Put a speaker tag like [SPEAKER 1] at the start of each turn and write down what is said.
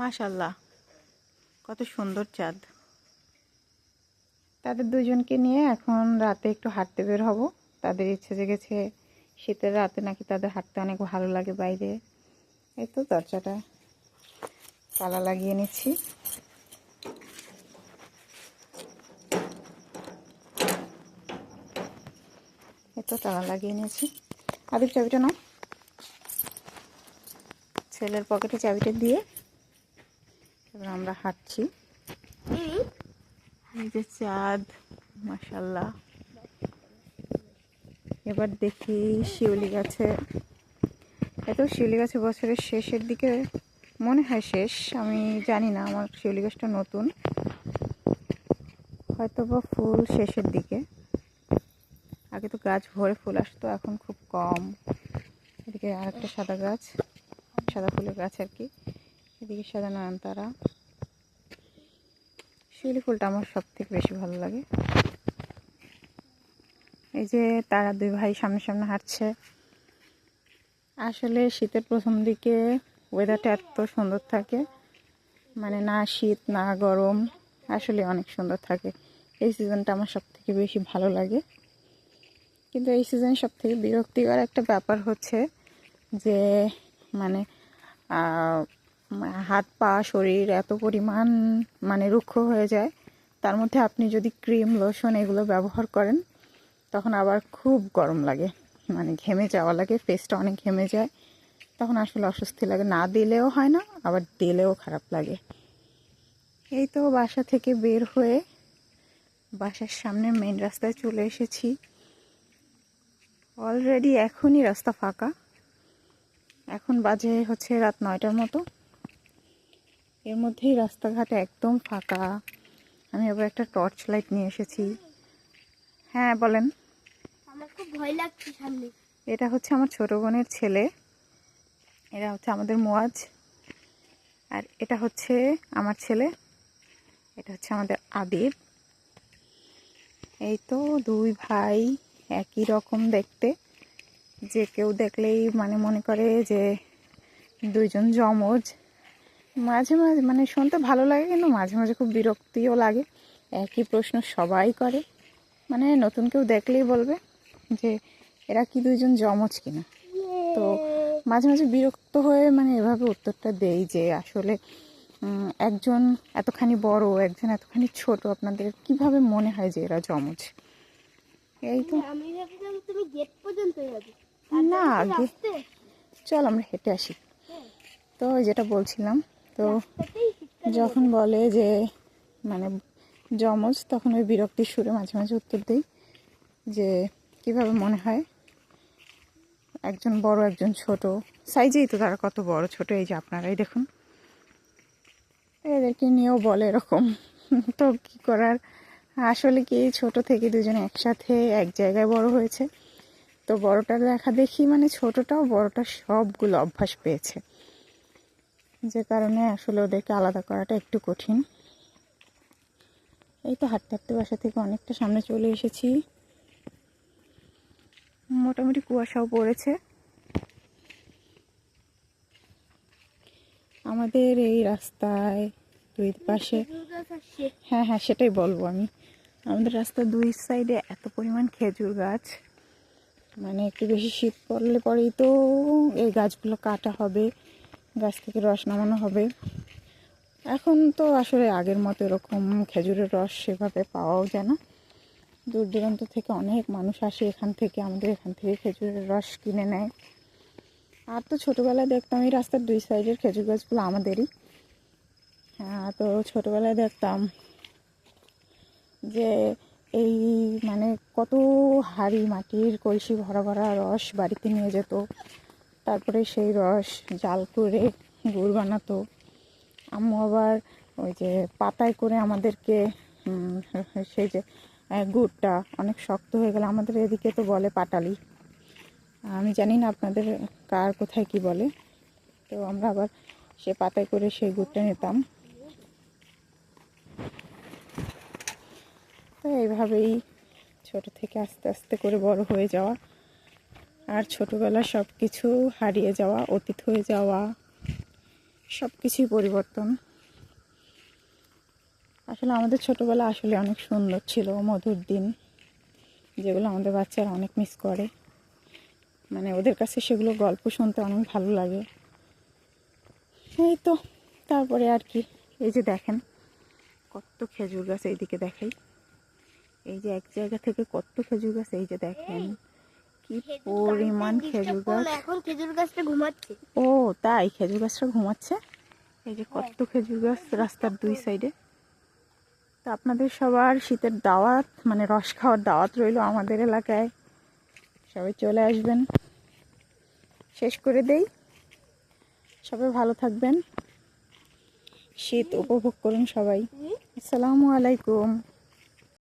[SPEAKER 1] মাশাল্লাহ কত সুন্দর চাঁদ। তাদের দুজনকে নিয়ে এখন রাতে একটু হাঁটতে বের হব। তাদের ইচ্ছে জেগেছে শীতের রাতে নাকি তাদের হাঁটতে অনেক ভালো লাগে বাইরে। এই তো দরজাটা তালা লাগিয়ে নিচ্ছি। তো তালা লাগিয়ে নিয়েছি। আদিব চাবিটা নাও। ছেলের পকেটে চাবিটা দিয়ে এবার আমরা হাঁটছি। এই যে চাঁদ মাসাল্লাহ এবার দেখি শিউলি গাছে। এত শিউলি গাছে বছরের শেষের দিকে মনে হয় শেষ, আমি জানি না, আমার শিউলি গাছটা নতুন। হয়তো বা ফুল শেষের দিকে। আগে তো গাছ ভরে ফুল আসতো, এখন খুব কম। এদিকে আরেকটা সাদা গাছ, সাদা ফুলের গাছ আর কি। এদিকে সাদা নয়নতারা শিউলি ফুলটা আমার সব থেকে বেশি ভালো লাগে। এই যে তারা দুই ভাই সামনে সামনে হাঁটছে। আসলে শীতের প্রথম দিকে ওয়েদারটা এত সুন্দর থাকে। মানে না শীত, না গরম, আসলে অনেক সুন্দর থাকে। এই সিজনটা আমার সব থেকে বেশি ভালো লাগে। কিন্তু এই সিজনে সব থেকে বিরক্তিকর একটা ব্যাপার হচ্ছে যে মানে হাত পা, শরীর এত পরিমাণ মানে রুক্ষ হয়ে যায়। তার মধ্যে আপনি যদি ক্রিম, লোশন এগুলো ব্যবহার করেন, তখন আবার খুব গরম লাগে। মানে ঘেমে যাওয়া লাগে ফেসটা অনেক ঘেমে যায়। তখন আসলে অস্বস্তি লাগে। না দিলেও হয় না, আবার দিলেও খারাপ লাগে। এই তো বাসা থেকে বের হয়ে বাসার সামনে মেন রাস্তায় চলে এসেছি। অলরেডি এখনই রাস্তা ফাঁকা। এখন বাজে হচ্ছে রাত নয়টার মতো। এর মধ্যেই রাস্তাঘাট একদম ফাঁকা। আমি আবার একটা টর্চ লাইট নিয়ে এসেছি। হ্যাঁ বলেন।
[SPEAKER 2] আমার খুব ভয় লাগছে সামনে।
[SPEAKER 1] এটা হচ্ছে আমার ছোট বোনের ছেলে। এরা হচ্ছে আমাদের মোয়াজ। আর এটা হচ্ছে আমার ছেলে। এটা হচ্ছে আমাদের আবির। এই তো দুই ভাই একই রকম দেখতে। যে কেউ দেখলেই মানে মনে করে যে দুইজন জমজ মাঝে মাঝে মানে শুনতে ভালো লাগে কিন্তু মাঝে মাঝে খুব বিরক্তিও লাগে। একই প্রশ্ন সবাই করে। মানে নতুন কেউ দেখলেই বলবে যে এরা কি দুইজন জমজ কিনা? তো মাঝে মাঝে বিরক্ত হয়ে মানে এভাবে উত্তরটা দেই যে আসলে একজন এতখানি বড় একজন এতখানি ছোট আপনাদের কীভাবে মনে হয় যে এরা জমজ এই তো। না আগে চল আমরা হেঁটে আসি। তো যেটা বলছিলাম তো যখন বলে যে মানে যমজ, তখন ওই বিরক্তির সুরে মাঝে মাঝে উত্তর দিই যে, কীভাবে মনে হয়? একজন বড়, একজন ছোট। সাইজেই তো তারা কত বড়, ছোট, এই যে আপনারাই দেখুন। এদেরকে নিয়েও বলে এরকম। তো কি করার? আসলে কি ছোট থেকে দুজনে একসাথে এক জায়গায় বড় হয়েছে? তো বড়টা দেখা দেখি মানে ছোটটাও বড়টা সবগুলো অভ্যাস পেয়েছে। যে কারণে আসলে ওদেরকে আলাদা করাটা একটু কঠিন। এই তো হাঁটতে হাঁটতে বাসা থেকে অনেকটা সামনে চলে এসেছি। মোটামুটি কুয়াশাও পড়েছে। আমাদের এই রাস্তায় দুই পাশে হ্যাঁ হ্যাঁ সেটাই বলব আমি। আমাদের রাস্তার দুই সাইডে এত পরিমাণ খেজুর গাছ। মানে একটু বেশি শীত পড়লে পরেই তো এই গাছগুলো কাটা হবে। গাছ থেকে রস নামানো হবে। এখন তো আসলে আগের মতো এরকম খেজুরের রস সেভাবে পাওয়াও যায় না। দূর দূরান্ত থেকে অনেক মানুষ আসে এখান থেকে, আমাদের এখান থেকে খেজুরের রস কিনে নেয়। আর তো ছোটোবেলায় দেখতাম এই রাস্তার দুই সাইডের খেজুর গাছগুলো আমাদেরই। হ্যাঁ তো ছোটোবেলায় দেখতাম যে এই মানে কত হাড়ি মাটির কলসি ভরা ভরা রস বাড়িতে নিয়ে যেত। তারপরে সেই রস জাল করে গুড় বানাতো। আম্মু আবার ওই যে পাতায় করে আমাদেরকে সেই যে গুড়টা অনেক শক্ত হয়ে গেলে আমাদের এদিকে তো বলে পাটালি। আমি জানি না আপনাদের কার কোথায় কি বলে। তো আমরা আবার সে পাতায় করে সেই গুড়টা নিতাম। তো এইভাবেই ছোট থেকে আস্তে আস্তে করে বড় হয়ে যাওয়া। আর ছোটোবেলার সব কিছু হারিয়ে যাওয়া, অতীত হয়ে যাওয়া সব কিছুই পরিবর্তন। আসলে আমাদের ছোটবেলা আসলে অনেক সুন্দর ছিল, মধুর দিন, যেগুলো আমাদের বাচ্চারা অনেক মিস করে। মানে ওদের কাছে সেগুলো গল্প শুনতে অনেক ভালো লাগে। এই তো, তারপরে আর কি, এই যে দেখেন, কত খেজুর গাছ এইদিকে দেখাই। এই যে এক জায়গা থেকে কত খেজুর গাছ, এই যে দেখেন। কি পরিমাণ খেজুর গাছ।
[SPEAKER 2] এখন খেজুর গাছটা ঘুমাচ্ছে।
[SPEAKER 1] ও তাই? খেজুর গাছটা ঘুমাচ্ছে? এই যে কত খেজুর গাছ রাস্তার দুই সাইডে। তো আপনাদের সবার শীতের দাওয়াত মানে রস খাওয়ার দাওয়াত রইল আমাদের এলাকায়। সবাই চলে আসবেন। শেষ করে দেই। সবাই ভালো থাকবেন। শীত উপভোগ করুন সবাই। আসসালামু আলাইকুম।